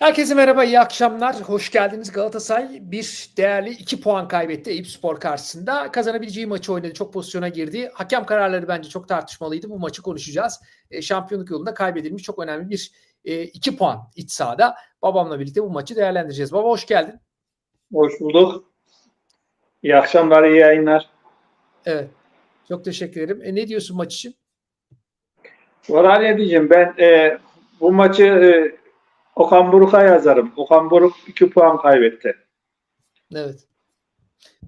Herkese merhaba, iyi akşamlar. Hoş geldiniz. Galatasaray bir değerli 2 puan kaybetti Eyüp Spor karşısında. Kazanabileceği maçı oynadı. Çok pozisyona girdi. Hakem kararları bence çok tartışmalıydı. Bu maçı konuşacağız. E, şampiyonluk yolunda kaybedilmiş çok önemli bir 2 puan iç sahada. Babamla birlikte bu maçı değerlendireceğiz. Baba hoş geldin. Hoş bulduk. İyi akşamlar, iyi yayınlar. Evet. Çok teşekkür ederim. E, ne diyorsun maç için? Valla ne diyeceğim ben e, bu maçı e, Okan Buruk'a yazarım. Okan Buruk 2 puan kaybetti. Evet.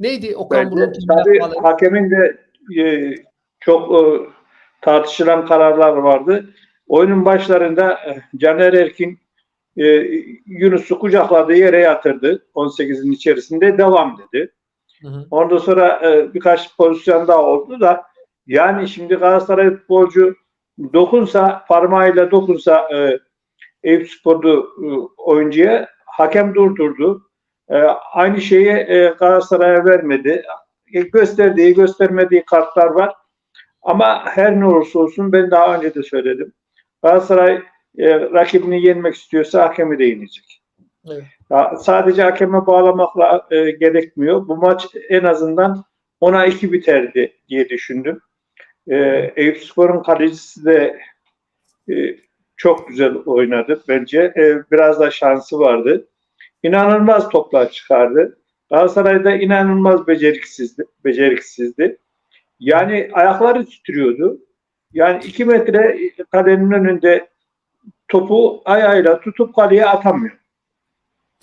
Neydi Okan Buruk'un tabii yapmaları? hakemin de e, çok e, tartışılan kararlar vardı. Oyunun başlarında e, Caner Erkin e, Yunus'u kucakladığı yere yatırdı. 18'in içerisinde devam dedi. Hı hı. Ondan sonra e, birkaç pozisyon daha oldu da yani şimdi Galatasaray futbolcu dokunsa parmağıyla dokunsa e, Eyüp Spor'du e, oyuncuya hakem durdurdu. E, aynı şeyi e, Galatasaray'a vermedi. E, gösterdiği göstermediği kartlar var. Ama her ne olursa olsun ben daha önce de söyledim. Galatasaray e, rakibini yenmek istiyorsa hakemi de yenecek. Evet. Ya, sadece hakeme bağlamakla e, gerekmiyor. Bu maç en azından ona iki biterdi diye düşündüm. E, Eyüp Spor'un kalecisi de e, çok güzel oynadı bence. E, biraz da şansı vardı. İnanılmaz toplar çıkardı. Galatasaray'da inanılmaz beceriksizdi. beceriksizdi. Yani ayakları titriyordu. Yani iki metre kalenin önünde topu ayağıyla tutup kaleye atamıyor.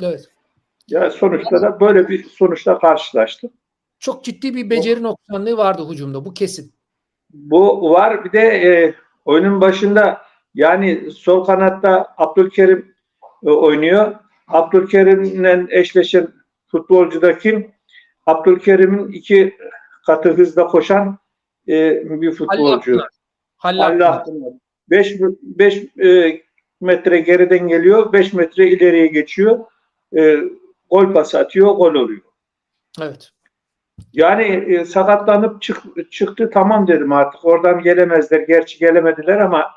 Evet. Ya sonuçta da böyle bir sonuçla karşılaştık. Çok ciddi bir beceri noksanlığı vardı hücumda. Bu kesin. Bu var bir de e, oyunun başında yani sol kanatta Abdülkerim e, oynuyor. Abdülkerim'le eşleşen futbolcu da kim? Abdülkerim'in iki katı hızla koşan e, bir futbolcu. Halil Allah Akpınar. 5 5 metre geriden geliyor, 5 metre ileriye geçiyor. E, gol pası atıyor, gol oluyor. Evet. Yani e, sakatlanıp çık- çıktı tamam dedim artık. Oradan gelemezler. Gerçi gelemediler ama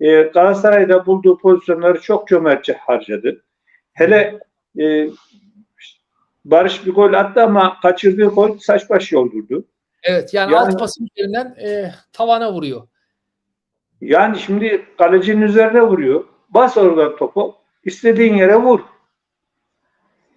e, Galatasaray'da bulduğu pozisyonları çok cömertçe harcadı. Hele e, Barış bir gol attı ama kaçırdığı gol saç baş yoldurdu. Evet yani, Yani- alt pasın üzerinden e, tavana vuruyor. Yani şimdi kalecinin üzerine vuruyor. Bas oradan topu. istediğin yere vur.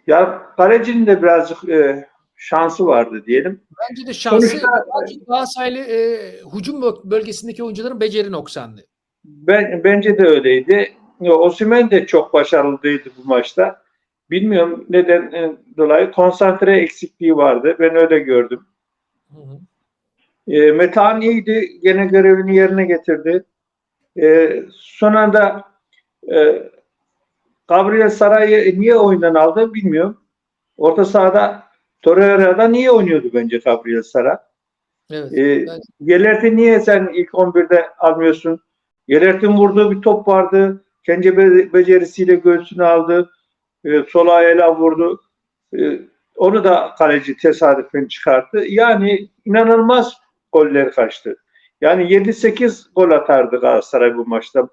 Ya kalecinin de birazcık e, şansı vardı diyelim. Bence de şansı Sonuçta- Galatasaraylı e, hücum bö- bölgesindeki oyuncuların beceri noksanlığı. Ben bence de öyleydi. Osimhen de çok başarılıydı bu maçta. Bilmiyorum neden e, dolayı konsantre eksikliği vardı. Ben öyle gördüm. Hı hı. E, Metehan iyiydi. Gene görevini yerine getirdi. E, son anda e, Gabriel Saray'ı niye oyundan aldı bilmiyorum. Orta sahada Torreira'da niye oynuyordu bence Gabriel Saray? Evet. E, bence- Yelert'i niye sen ilk 11'de almıyorsun? Yelert'in vurduğu bir top vardı. Kendi be- becerisiyle göğsünü aldı. E, sol ayağıyla vurdu. E, onu da kaleci tesadüfen çıkarttı. Yani inanılmaz goller kaçtı. Yani 7-8 gol atardı Galatasaray bu maçta.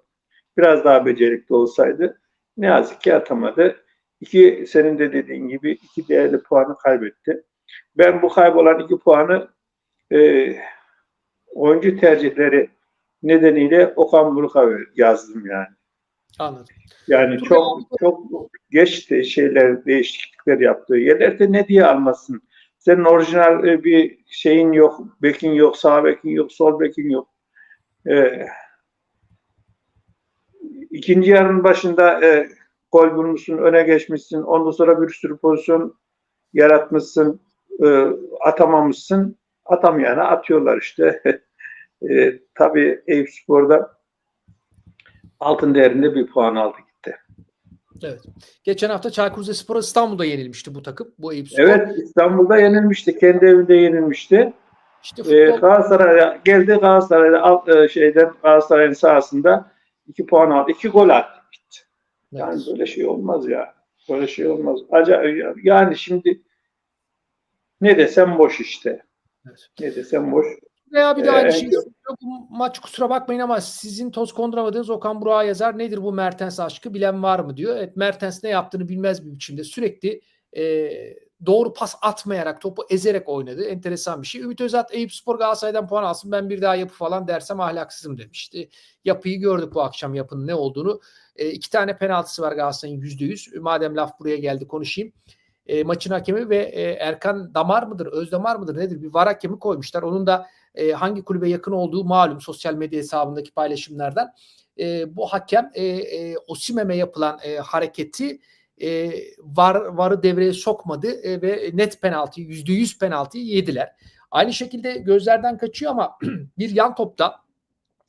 Biraz daha becerikli olsaydı. Ne yazık ki atamadı. İki, senin de dediğin gibi iki değerli puanı kaybetti. Ben bu kaybolan iki puanı e, oyuncu tercihleri nedeniyle Okan Buruk'a yazdım yani. Anladım. Yani Çok çok çok geç de şeyler değişiklikler yaptı. Yederde ne diye almasın? Senin orijinal e, bir şeyin yok, bekin yok, sağ bekin yok, sol bekin yok. Ee, ikinci yarının başında e, gol bulmuşsun, öne geçmişsin. Ondan sonra bir sürü pozisyon yaratmışsın, e, atamamışsın. Atamayana atıyorlar işte. e, tabii Eyüp Spor'da altın değerinde bir puan aldı gitti. Evet. Geçen hafta Çaykur Rizespor'a İstanbul'da yenilmişti bu takım. Bu Eyüp Spor. Evet İstanbul'da yenilmişti. Kendi evinde yenilmişti. İşte Ee, Galatasaray'a geldi Galatasaray'da alt, e, şeyden Galatasaray'ın sahasında iki puan aldı. iki gol attı. Gitti. Yani Evet. böyle şey olmaz ya. Böyle şey olmaz. Acayip, yani şimdi ne desem boş işte. Evet. Ne desem boş. Veya bir de aynı Ee, şeyi söylüyor. Bu maç kusura bakmayın ama sizin toz konduramadığınız Okan Burak'a yazar. Nedir bu Mertens aşkı bilen var mı diyor. Evet Mertens ne yaptığını bilmez bir biçimde sürekli e, doğru pas atmayarak topu ezerek oynadı. Enteresan bir şey. Ümit Özat Eyüp Spor Galatasaray'dan puan alsın ben bir daha yapı falan dersem ahlaksızım demişti. Yapıyı gördük bu akşam yapının ne olduğunu. E, iki tane penaltısı var Galatasaray'ın yüzde yüz. Madem laf buraya geldi konuşayım. E, maçın hakemi ve e, Erkan Damar mıdır, Özdamar mıdır nedir bir var hakemi koymuşlar. Onun da e, hangi kulübe yakın olduğu malum sosyal medya hesabındaki paylaşımlardan. E, bu hakem e, e, Osimhen'e yapılan e, hareketi e, var varı devreye sokmadı e, ve net penaltı yüzde yüz penaltıyı yediler. Aynı şekilde gözlerden kaçıyor ama bir yan topta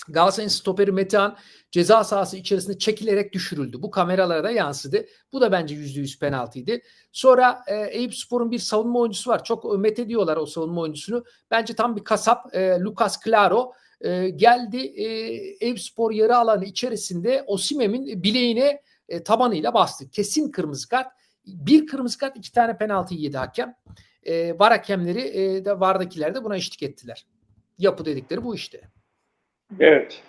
Galatasaray'ın stoperi Metehan ceza sahası içerisinde çekilerek düşürüldü. Bu kameralara da yansıdı. Bu da bence yüzde yüz penaltıydı. Sonra e, Eyüp Spor'un bir savunma oyuncusu var. Çok met diyorlar o savunma oyuncusunu. Bence tam bir kasap. E, Lucas Claro e, geldi. E, Eyüp Spor yarı alanı içerisinde Osimhen'in bileğine e, tabanıyla bastı. Kesin kırmızı kart. Bir kırmızı kart iki tane penaltı yedi hakem. E, var hakemleri e, de vardakiler de buna eşlik ettiler. Yapı dedikleri bu işte. Evet.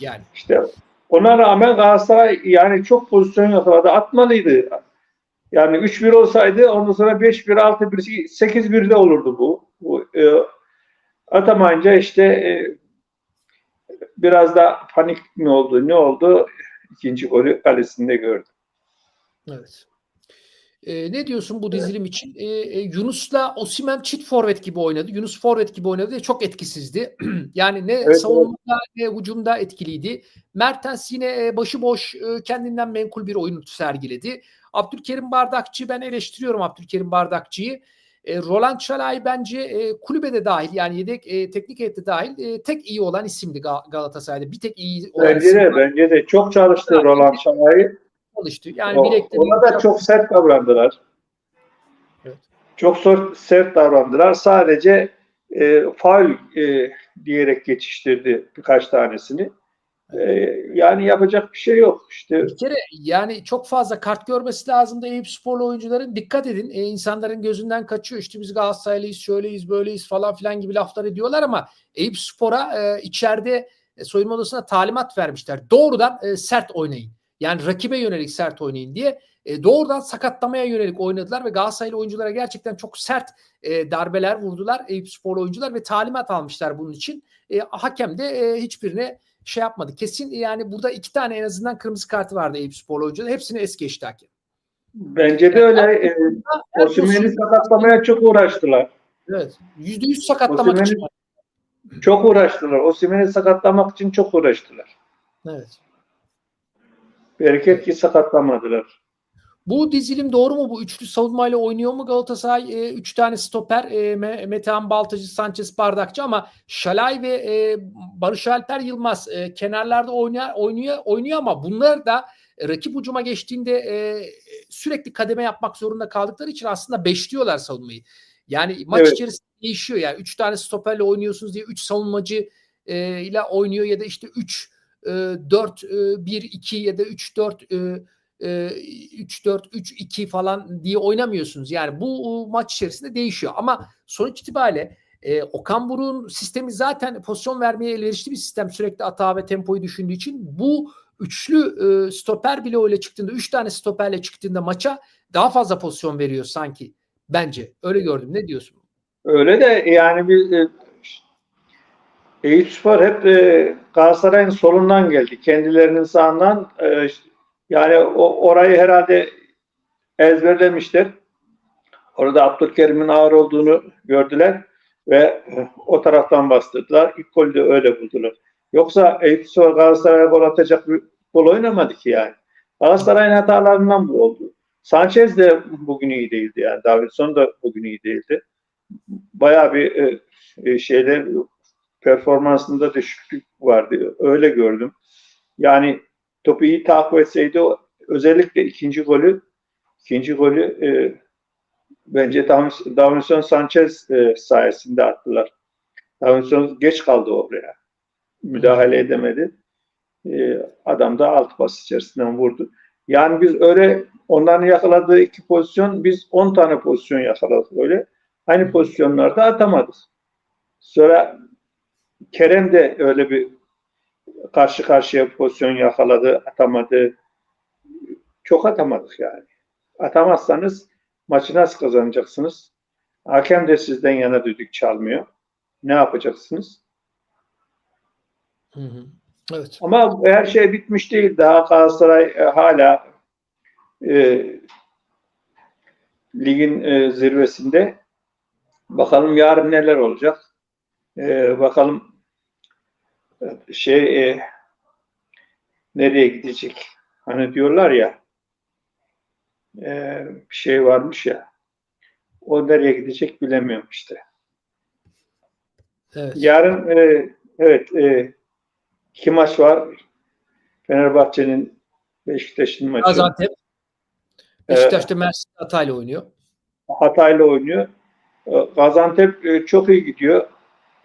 Yani. İşte ona rağmen Galatasaray yani çok pozisyon yakaladı. Atmalıydı. Yani 3-1 olsaydı ondan sonra 5-1, 6-1, 8-1'de olurdu bu. bu e, atamayınca işte e, biraz da panik mi oldu, ne oldu? İkinci golü kalesinde gördüm. Evet. Ee, ne diyorsun bu dizilim için? Ee, e, Yunus'la Osimhen çift forvet gibi oynadı. Yunus forvet gibi oynadı ve çok etkisizdi. yani ne Evet, savunmada ne hücumda etkiliydi. Mertens yine e, başıboş e, kendinden menkul bir oyun sergiledi. Abdülkerim Bardakçı ben eleştiriyorum Abdülkerim Bardakçı'yı. E, Roland Çalay bence e, kulübede dahil yani yedek e, teknik heyette dahil e, tek iyi olan isimdi Ga- Galatasaray'da. Bir tek iyi olan Bence de, bence de çok çalıştı Roland Şalay'ı. Çalıştı. Yani O- bilekleri Ona da çok sert davrandılar. Evet. Çok sert, sert davrandılar. Sadece e, faul e, diyerek geçiştirdi birkaç tanesini. E, yani yapacak bir şey yok. İşte Bir kere yani çok fazla kart görmesi lazım da Eyüp Sporlu oyuncuların dikkat edin. E, insanların gözünden kaçıyor. İşte biz Galatasaraylıyız, şöyleyiz, böyleyiz falan filan gibi laflar ediyorlar ama Eyüp Spor'a e, içeride e, soyunma odasına talimat vermişler. Doğrudan e, sert oynayın. Yani rakibe yönelik sert oynayın diye e, doğrudan sakatlamaya yönelik oynadılar ve Galatasaraylı oyunculara gerçekten çok sert e, darbeler vurdular Eyüp Sporlu oyuncular ve talimat almışlar bunun için. E, hakem de e, hiçbirine şey yapmadı. Kesin yani burada iki tane en azından kırmızı kartı vardı Eyüp Sporlu oyuncuların. Hepsini es geçti hakem. bence de öyle. E, Osimhen'i sakatlamaya çok uğraştılar. Evet. Yüzde yüz sakatlamak Osimhen'i- için. Çok uğraştılar. Osimhen'i sakatlamak için çok uğraştılar. Evet. Bereket ki sakatlamadılar. Bu dizilim doğru mu? Bu üçlü savunmayla oynuyor mu Galatasaray? E, üç tane stoper. E, Me- Metehan Baltacı, Sanchez Bardakçı ama Şalay ve e, Barış Alper Yılmaz e, kenarlarda oynuyor, oynuyor, oynuyor ama bunlar da rakip ucuma geçtiğinde e, sürekli kademe yapmak zorunda kaldıkları için aslında beşliyorlar savunmayı. Yani maç Evet. içerisinde değişiyor. Yani üç tane stoperle oynuyorsunuz diye üç savunmacı e, ile oynuyor ya da işte 3 4 1 2 ya da 3 4 3 4 3 2 falan diye oynamıyorsunuz. Yani bu e, maç içerisinde değişiyor ama sonuç itibariyle e, Okan Buruk'un sistemi zaten pozisyon vermeye elverişli bir sistem. Sürekli hata ve tempoyu düşündüğü için bu üçlü e, stoper bile öyle çıktığında, üç tane stoperle çıktığında maça daha fazla pozisyon veriyor sanki. Bence. Öyle gördüm. Ne diyorsun? Öyle de yani bir e, Eyüp Spor hep e, Galatasaray'ın solundan geldi. Kendilerinin sağından e, yani o, orayı herhalde ezberlemişler. Orada Abdülkerim'in ağır olduğunu gördüler ve e, o taraftan bastırdılar. İlk golü de öyle buldular. Yoksa Eyüp Spor Galatasaray'a gol atacak bir gol oynamadı ki yani. Galatasaray'ın hatalarından bu oldu. Sanchez de bugün iyi değildi yani. Davidson da bugün iyi değildi. Bayağı bir e, e, şeyler performansında düşüklük vardı. Öyle gördüm. Yani topu iyi takip etseydi özellikle ikinci golü ikinci golü e, bence Davinson Davinson Sanchez e, sayesinde attılar. Davinson geç kaldı oraya. Müdahale edemedi. E, adam da alt pas içerisinden vurdu. Yani biz öyle onların yakaladığı iki pozisyon biz 10 tane pozisyon yakaladık öyle. Aynı pozisyonlarda atamadık. Sonra Kerem de öyle bir karşı karşıya pozisyon yakaladı, atamadı. Çok atamadık yani. Atamazsanız maçı nasıl kazanacaksınız? Hakem de sizden yana düdük çalmıyor. Ne yapacaksınız? Hı hı. Evet. Ama her şey bitmiş değil. Daha Galatasaray e, hala e, ligin e, zirvesinde. Bakalım yarın neler olacak. E, bakalım şey e, nereye gidecek? Hani diyorlar ya e, bir şey varmış ya o nereye gidecek bilemiyorum işte. Evet. Yarın e, evet e, iki maç var. Fenerbahçe'nin Beşiktaş'ın maçı. Gaziantep. Beşiktaş'ta Mersin Hatay'la oynuyor. Hatay'la oynuyor. E, Gaziantep e, çok iyi gidiyor.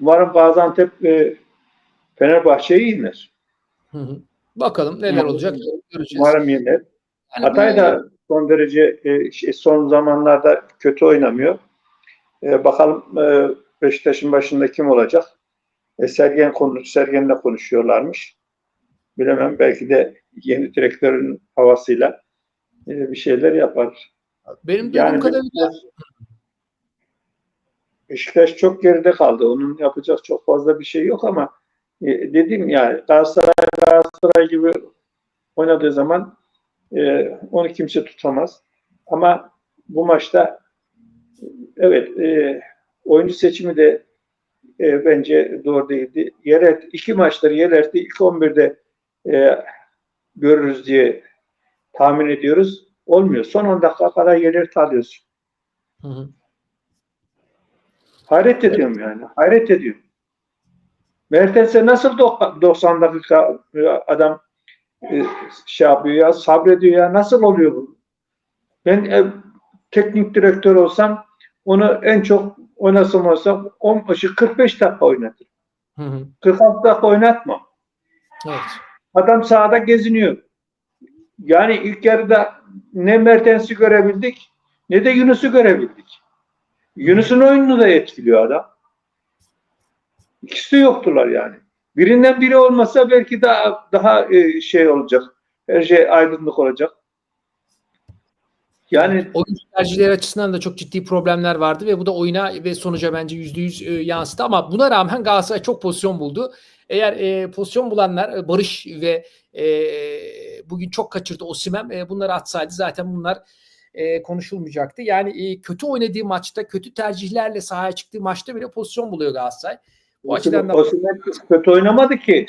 Umarım Gaziantep e, Fenerbahçe'yi yener. Hı hı. Bakalım neler olacak göreceğiz. Umarım yener. Yani Hatay da son derece e, son zamanlarda kötü oynamıyor. E, bakalım e, Beşiktaş'ın başında kim olacak? E, Sergen konuş, Sergen'le konuşuyorlarmış. Bilemem belki de yeni direktörün havasıyla e, bir şeyler yapar. benim duyduğum Yani kadarıyla Beşiktaş çok geride kaldı. Onun yapacak çok fazla bir şey yok ama e, dedim ya Galatasaray Galatasaray gibi oynadığı zaman e, onu kimse tutamaz. Ama bu maçta evet e, oyuncu seçimi de e, bence doğru değildi. Yeret, iki maçları Yelert'i ilk 11'de e, görürüz diye tahmin ediyoruz. Olmuyor. Son 10 dakika kadar Yelert'i alıyorsun. Hı hı. Hayret ediyorum yani. Hayret ediyorum. Mertens'e nasıl dok- 90 dakika adam e, şey yapıyor ya, sabrediyor ya. Nasıl oluyor bu? Ben e, teknik direktör olsam onu en çok oynasam olsam 10 başı 45 dakika oynatır. Hı hı. 46 dakika oynatmam. Evet. Adam sahada geziniyor. Yani ilk yarıda ne Mertens'i görebildik ne de Yunus'u görebildik. Yunus'un oyununu da etkiliyor adam. İkisi yoktular yani. Birinden biri olmasa belki daha daha e, şey olacak. Her şey aydınlık olacak. Yani Oyuncu tercihleri açısından da çok ciddi problemler vardı ve bu da oyuna ve sonuca bence %100 e, yansıdı ama buna rağmen Galatasaray çok pozisyon buldu. Eğer e, pozisyon bulanlar e, Barış ve e, bugün çok kaçırdı Osimhen e, bunları atsaydı zaten bunlar e, konuşulmayacaktı. Yani e, kötü oynadığı maçta, kötü tercihlerle sahaya çıktığı maçta bile pozisyon buluyor Galatasaray. Bu açıdan da Osimhen kötü oynamadı ki.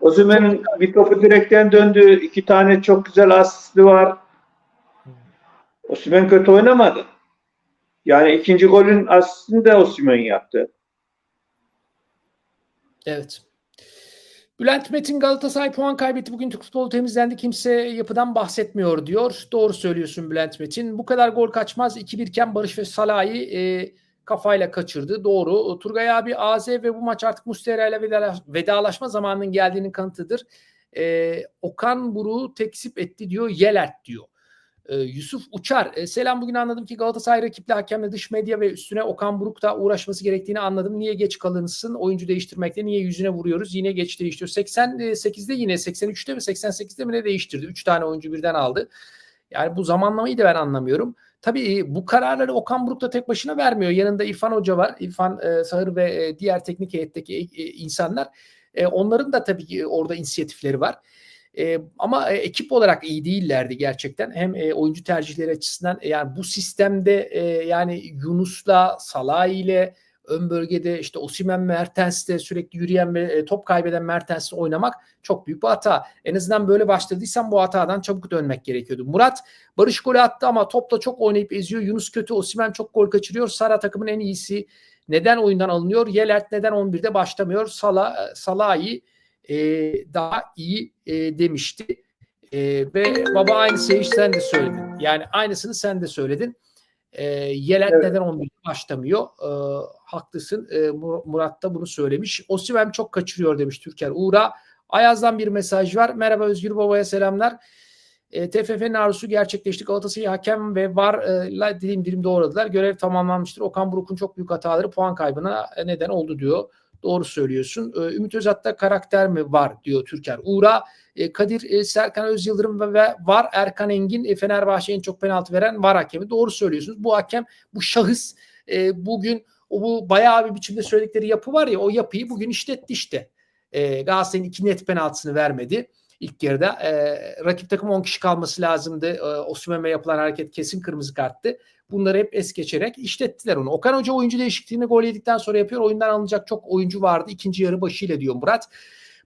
Osimhen'in bir topu direkten döndü. iki tane çok güzel asisti var. Osimhen kötü oynamadı. Yani ikinci golün asistini de Osimhen yaptı. Evet. Bülent Metin Galatasaray puan kaybetti. Bugün Türk futbolu temizlendi. Kimse yapıdan bahsetmiyor diyor. Doğru söylüyorsun Bülent Metin. Bu kadar gol kaçmaz. 2-1 iken Barış ve Salah'ı e, kafayla kaçırdı. Doğru. Turgay abi AZ ve bu maç artık Mustera ile vedalaş- vedalaşma zamanının geldiğinin kanıtıdır. E, Okan Buruk'u tekzip etti diyor. Yelert diyor. E, Yusuf Uçar. e, selam bugün anladım ki Galatasaray rakipli hakemle dış medya ve üstüne Okan Buruk'ta uğraşması gerektiğini anladım. Niye geç kalınsın? Oyuncu değiştirmekte niye yüzüne vuruyoruz? Yine geç değiştiriyor. 88'de yine 83'te mi 88'de mi ne değiştirdi? 3 tane oyuncu birden aldı. Yani bu zamanlamayı da ben anlamıyorum. Tabii e, bu kararları Okan Buruk da tek başına vermiyor. Yanında İrfan Hoca var. İrfan e, Sahır ve e, diğer teknik heyetteki e, insanlar. E, onların da tabii ki orada inisiyatifleri var. E, ama e, ekip olarak iyi değillerdi gerçekten. Hem e, oyuncu tercihleri açısından e, yani bu sistemde e, yani Yunus'la Salah ile ön bölgede işte Osimhen Mertens'te sürekli yürüyen ve e, top kaybeden Mertens'le oynamak çok büyük bir hata. En azından böyle başladıysan bu hatadan çabuk dönmek gerekiyordu. Murat Barış golü attı ama topla çok oynayıp eziyor. Yunus kötü, Osimhen çok gol kaçırıyor. Sara takımın en iyisi. Neden oyundan alınıyor? Yelert neden 11'de başlamıyor? Salah Salah'ı e, daha iyi e, demişti. E, ve baba aynı şeyi sen de söyledin. Yani aynısını sen de söyledin. E, Yelert Evet. neden 11'de başlamıyor? E, haklısın. E, Mur- Murat da bunu söylemiş. Osimhen çok kaçırıyor demiş Türker Uğur'a. Ayaz'dan bir mesaj var. Merhaba Özgür Baba'ya selamlar. E, TFF'nin arzusu gerçekleşti. Galatasaray'ı hakem ve VAR'la dilim dilim doğradılar. Görev tamamlanmıştır. Okan Buruk'un çok büyük hataları puan kaybına neden oldu diyor. Doğru söylüyorsun. E, Ümit Özat'ta karakter mi var diyor Türker. Uğra, e, Kadir e, Serkan Özyıldırım ve, ve var Erkan Engin e, Fenerbahçe'ye en çok penaltı veren var hakemi. Doğru söylüyorsunuz. Bu hakem, bu şahıs e, bugün o bu bayağı bir biçimde söyledikleri yapı var ya o yapıyı bugün işletti işte. E, Galatasaray'ın iki net penaltısını vermedi ilk yarıda. Rakip takım 10 kişi kalması lazımdı. E, yapılan hareket kesin kırmızı karttı. Bunları hep es geçerek işlettiler onu. Okan Hoca oyuncu değişikliğini gol yedikten sonra yapıyor. Oyundan alınacak çok oyuncu vardı. ikinci yarı başıyla diyor Murat.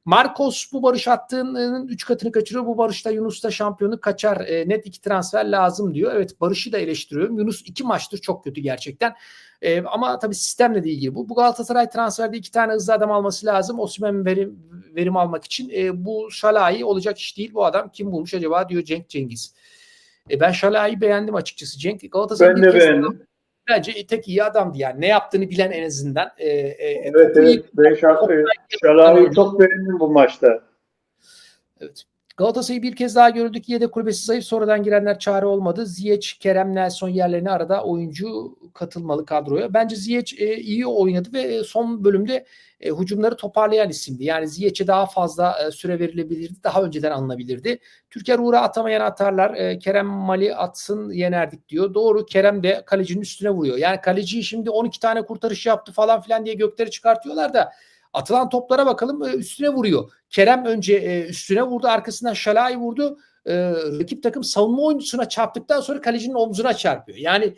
Marcos bu barış attığının 3 katını kaçırıyor. Bu barışta Yunus da şampiyonu kaçar. E, net iki transfer lazım diyor. Evet Barış'ı da eleştiriyorum. Yunus iki maçtır çok kötü gerçekten. E, ama tabii sistemle de ilgili bu. Bu Galatasaray transferde iki tane hızlı adam alması lazım. Osman verim, verim almak için. E, bu Şalai olacak iş değil. Bu adam kim bulmuş acaba diyor Cenk Cengiz. E, ben Şalai'yi beğendim açıkçası. Cenk Galatasaray'ın Ben de beğendim. Bence tek iyi adamdı yani. Ne yaptığını bilen en azından. E, e, Evet evet. Ben Şal- Şalai'yi çok beğendim bu maçta. Evet. Galatasaray'ı bir kez daha gördük. Yedek kulübesi zayıf. Sonradan girenler çare olmadı. Ziyech, Kerem, Nelson yerlerine arada oyuncu katılmalı kadroya. Bence Ziyech e, iyi oynadı ve e, son bölümde e, hücumları toparlayan isimdi. Yani Ziyech'e daha fazla e, süre verilebilirdi. Daha önceden alınabilirdi. Türker Uğur'a atamayan atarlar. E, Kerem Mali atsın yenerdik diyor. Doğru Kerem de kalecinin üstüne vuruyor. Yani kaleciyi şimdi 12 tane kurtarış yaptı falan filan diye gökleri çıkartıyorlar da Atılan toplara bakalım e, üstüne vuruyor. Kerem önce e, üstüne vurdu arkasından Şalai vurdu. E, rakip takım savunma oyuncusuna çarptıktan sonra kalecinin omzuna çarpıyor. Yani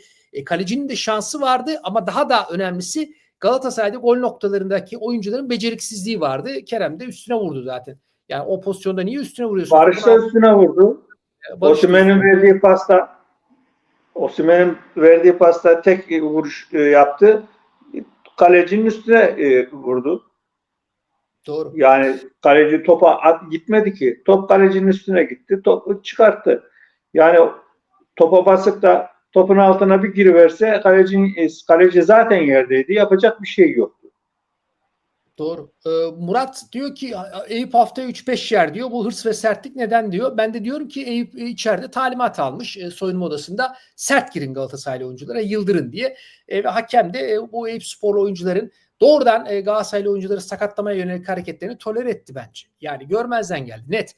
kalecinin de şansı vardı ama daha da önemlisi Galatasaray'da gol noktalarındaki oyuncuların beceriksizliği vardı. Kerem de üstüne vurdu zaten. Yani o pozisyonda niye üstüne vuruyorsun? Barış da üstüne vurdu. Barış- Osimhen'in verdiği pasta Osimhen'in verdiği pasta tek vuruş yaptı. Kalecinin üstüne vurdu. Doğru. Yani kaleci topa at, gitmedi ki. Top kalecinin üstüne gitti. Topu çıkarttı. Yani topa basıp da topun altına bir giriverse kalecinin, e, kaleci zaten yerdeydi. Yapacak bir şey yoktu. Doğru. Ee, Murat diyor ki Eyüp haftaya 3-5 yer diyor. Bu hırs ve sertlik neden diyor. Ben de diyorum ki Eyüp e, içeride talimat almış e, soyunma odasında. Sert girin Galatasaraylı oyunculara yıldırın diye. E, ve hakem de e, bu Eyüp sporlu oyuncuların doğrudan e, Galatasaraylı oyuncuları sakatlamaya yönelik hareketlerini tolere etti bence. Yani görmezden geldi. Net.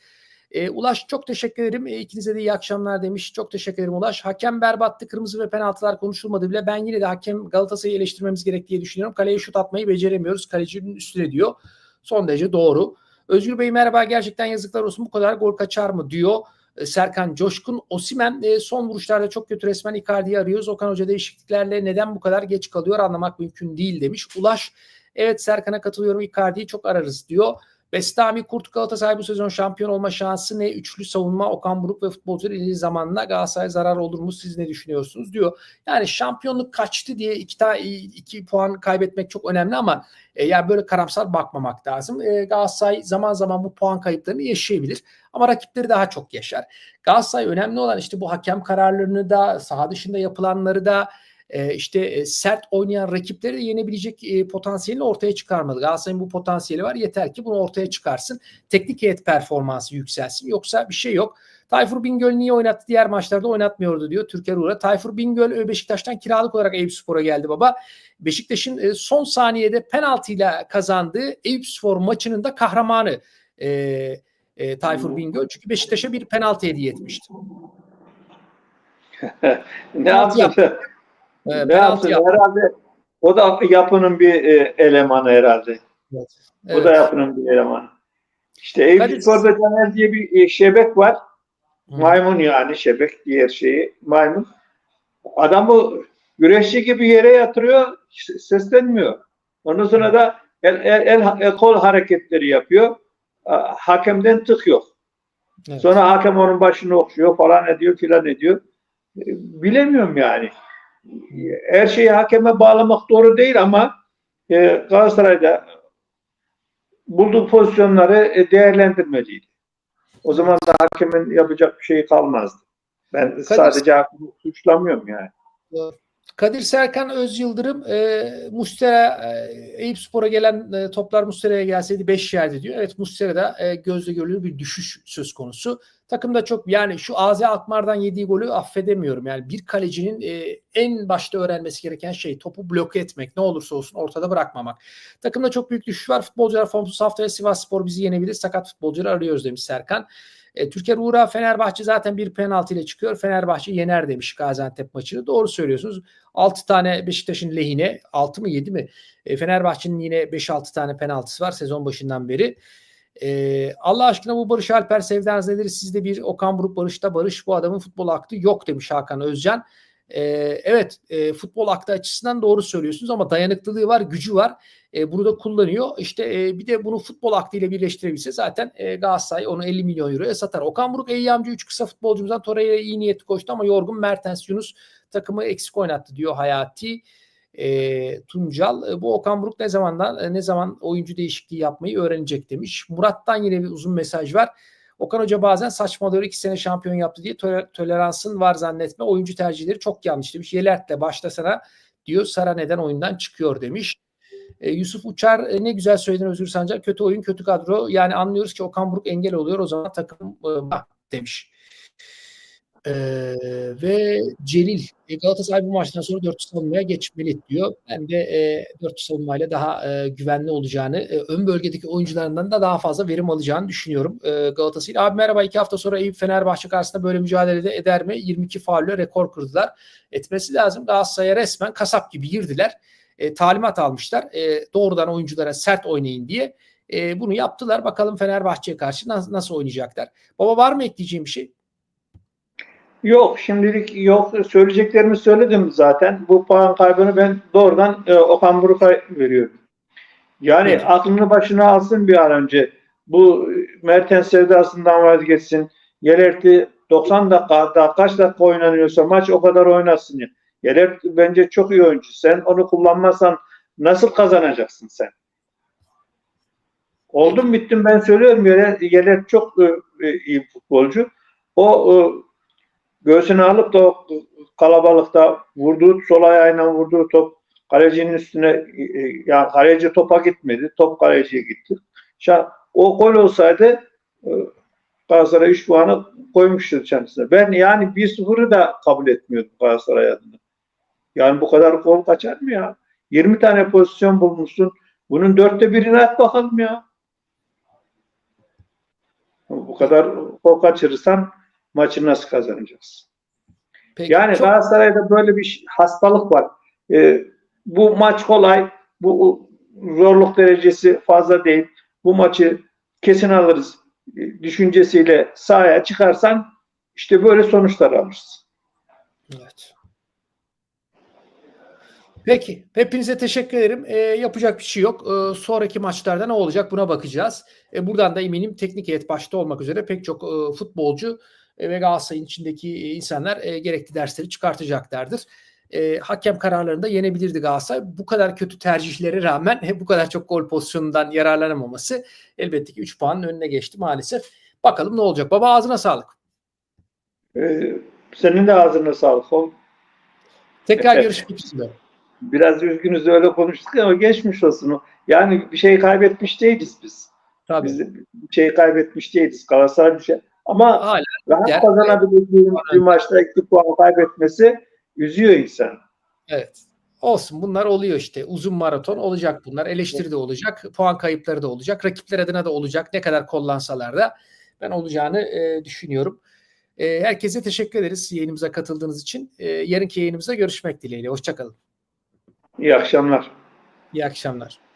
E, Ulaş çok teşekkür ederim. E, ikinize de iyi akşamlar demiş. Çok teşekkür ederim Ulaş. Hakem berbattı. Kırmızı ve penaltılar konuşulmadı bile. Ben yine de hakem Galatasaray'ı eleştirmemiz gerek diye düşünüyorum. Kaleye şut atmayı beceremiyoruz. Kalecinin üstüne diyor. Son derece doğru. Özgür Bey merhaba. Gerçekten yazıklar olsun. Bu kadar gol kaçar mı diyor. E, Serkan Coşkun. Osimen e, son vuruşlarda çok kötü resmen Icardi'yi arıyoruz. Okan Hoca değişikliklerle neden bu kadar geç kalıyor anlamak mümkün değil demiş. Ulaş evet Serkan'a katılıyorum. Icardi'yi çok ararız diyor. Bestami Kurt Galatasaray bu sezon şampiyon olma şansı ne? Üçlü savunma Okan Buruk ve futbolcular ilgili zamanla Galatasaray zarar olur mu? Siz ne düşünüyorsunuz? diyor. Yani şampiyonluk kaçtı diye iki, ta, iki puan kaybetmek çok önemli ama e, yani böyle karamsar bakmamak lazım. E, Galatasaray zaman zaman bu puan kayıplarını yaşayabilir ama rakipleri daha çok yaşar. Galatasaray önemli olan işte bu hakem kararlarını da saha dışında yapılanları da e, işte e, sert oynayan rakipleri de yenebilecek e, potansiyelini ortaya çıkarmalı. Galatasaray'ın bu potansiyeli var. Yeter ki bunu ortaya çıkarsın. Teknik heyet performansı yükselsin. Yoksa bir şey yok. Tayfur Bingöl niye oynattı? Diğer maçlarda oynatmıyordu diyor Türker Uğur'a. Tayfur Bingöl e, Beşiktaş'tan kiralık olarak Eyüp Spor'a geldi baba. Beşiktaş'ın e, son saniyede penaltıyla kazandığı Eyüp Spor maçının da kahramanı e, e, Tayfur Bingöl. Çünkü Beşiktaş'a bir penaltı hediye etmişti. ne yaptı? E, Ne yaptı? yaptı. Herhalde o da yapının bir e, elemanı herhalde. O Evet. da yapının bir elemanı. İşte Eyüp Kadir- Spor'da Caner diye bir e, şebek var. Hı. Maymun yani şebek diğer şeyi maymun. Adamı güreşçi gibi yere yatırıyor seslenmiyor. Ondan sonra da el, el, el, el kol hareketleri yapıyor. A- Hakemden tık yok. Evet. Sonra hakem onun başını okşuyor falan ediyor filan ediyor. E, Bilemiyorum yani. Her şeyi hakeme bağlamak doğru değil ama e, Galatasaray'da bulduğu pozisyonları e, değerlendirmeliydi. O zaman da hakemin yapacak bir şey kalmazdı. Ben sadece hakemi suçlamıyorum yani. Kadir Serkan Öz Yıldırım e, Mustera e, Eyüp Spor'a gelen e, toplar Mustera'ya gelseydi 5 yerdi diyor. Evet Mustera'da e, gözle görülür bir düşüş söz konusu. Takımda çok yani şu AZ Alkmaar'dan yediği golü affedemiyorum. Yani bir kalecinin e, en başta öğrenmesi gereken şey topu bloke etmek. Ne olursa olsun ortada bırakmamak. Takımda çok büyük düşüş var. Futbolcular formsuz haftaya Sivas Spor bizi yenebilir. Sakat futbolcuları arıyoruz demiş Serkan. E, Türker Uğur'a Fenerbahçe zaten bir penaltı ile çıkıyor. Fenerbahçe yener demiş Gaziantep maçını. Doğru söylüyorsunuz. 6 tane Beşiktaş'ın lehine 6 mı 7 mi? E, Fenerbahçe'nin yine 5-6 tane penaltısı var sezon başından beri. E, Allah aşkına bu Barış Alper sevdanız nedir? Sizde bir Okan Buruk Barış'ta Barış bu adamın futbol aklı yok demiş Hakan Özcan. E, evet e, futbol aklı açısından doğru söylüyorsunuz ama dayanıklılığı var, gücü var. E, bunu da kullanıyor. İşte e, bir de bunu futbol aklıyla birleştirebilse zaten e, Galatasaray onu 50 milyon euroya satar. Okan Buruk Eyyamcı 3 kısa futbolcumuzdan Torreira iyi niyetli koştu ama yorgun Mertens Yunus takımı eksik oynattı diyor Hayati e, Tuncal. Bu Okan Buruk ne zamandan e, ne zaman oyuncu değişikliği yapmayı öğrenecek demiş. Murat'tan yine bir uzun mesaj var. Okan Hoca bazen saçmalıyor. iki sene şampiyon yaptı diye tole- toleransın var zannetme. Oyuncu tercihleri çok yanlış demiş. Yelert'le başlasana diyor. Sara neden oyundan çıkıyor demiş. E, Yusuf Uçar e, ne güzel söyledin Özgür Sancak. Kötü oyun, kötü kadro. Yani anlıyoruz ki Okan Buruk engel oluyor. O zaman takım e, demiş. E, ve Celil e, Galatasaray bu maçtan sonra 4 savunmaya geçmeli diyor. Ben de e, 4 savunmayla daha e, güvenli olacağını, e, ön bölgedeki oyuncularından da daha fazla verim alacağını düşünüyorum e, Galatasaray'ın. Abi merhaba iki hafta sonra Eyüp Fenerbahçe karşısında böyle mücadelede eder mi? 22 faulle rekor kırdılar. Etmesi lazım. Galatasaray'a resmen kasap gibi girdiler. E, talimat almışlar. E, doğrudan oyunculara sert oynayın diye. E, bunu yaptılar. Bakalım Fenerbahçe'ye karşı nasıl, nasıl oynayacaklar. Baba var mı ekleyeceğim bir şey? Yok şimdilik yok. Söyleyeceklerimi söyledim zaten. Bu puan kaybını ben doğrudan e, Okan Buruk'a veriyorum. Yani Peki. aklını başına alsın bir an önce. Bu Mertens sevdasından vazgeçsin. Yelerti 90 dakika daha kaç dakika oynanıyorsa maç o kadar oynasın. ya. Yelerti bence çok iyi oyuncu. Sen onu kullanmazsan nasıl kazanacaksın sen? Oldum bittim ben söylüyorum. Yeler, Yelerti çok e, e, iyi futbolcu. O e, göğsüne alıp da o kalabalıkta vurduğu sol ayağıyla vurduğu top kalecinin üstüne e, e, yani kaleci topa gitmedi. Top kaleciye gitti. Şa- O gol olsaydı e, Galatasaray 3 puanı koymuştu kendisine. Ben yani 1-0'ı da kabul etmiyordum Galatasaray adına. Yani bu kadar gol kaçar mı ya? 20 tane pozisyon bulmuşsun. Bunun dörtte birini at bakalım ya. Bu kadar gol kaçırırsan maçı nasıl kazanacaksın? Peki, Yani çok- Galatasaray'da böyle bir hastalık var. Ee, bu maç kolay. Bu zorluk derecesi fazla değil. Bu maçı kesin alırız e, düşüncesiyle sahaya çıkarsan işte böyle sonuçlar alırsın. Evet. Peki. Hepinize teşekkür ederim. Ee, yapacak bir şey yok. Ee, sonraki maçlarda ne olacak buna bakacağız. Ee, buradan da eminim teknik heyet başta olmak üzere pek çok e, futbolcu e, ve Galatasaray'ın içindeki e, insanlar e, gerekli dersleri çıkartacaklardır. E, hakem kararlarında yenebilirdi Galatasaray. Bu kadar kötü tercihlere rağmen bu kadar çok gol pozisyonundan yararlanamaması elbette ki 3 puanın önüne geçti maalesef. Bakalım ne olacak. Baba ağzına sağlık. Ee, senin de ağzına sağlık. Tekrar Evet. görüşmek üzere. Biraz üzgünüz öyle konuştuk ama geçmiş olsun. Yani bir şey kaybetmiş değiliz biz. Tabii. Biz bir şey kaybetmiş değiliz. Galatasaray bir şey. Ama Hala rahat Der- kazanabildiğimiz bir maçta iki puan kaybetmesi üzüyor insan. Evet. Olsun bunlar oluyor işte. Uzun maraton olacak bunlar. Eleştiri de olacak. Puan kayıpları da olacak. Rakipler adına da olacak. Ne kadar kullansalar da ben olacağını e, düşünüyorum. E, herkese teşekkür ederiz yayınımıza katıldığınız için. E, yarınki yayınımızda görüşmek dileğiyle. Hoşçakalın. İyi akşamlar. İyi akşamlar.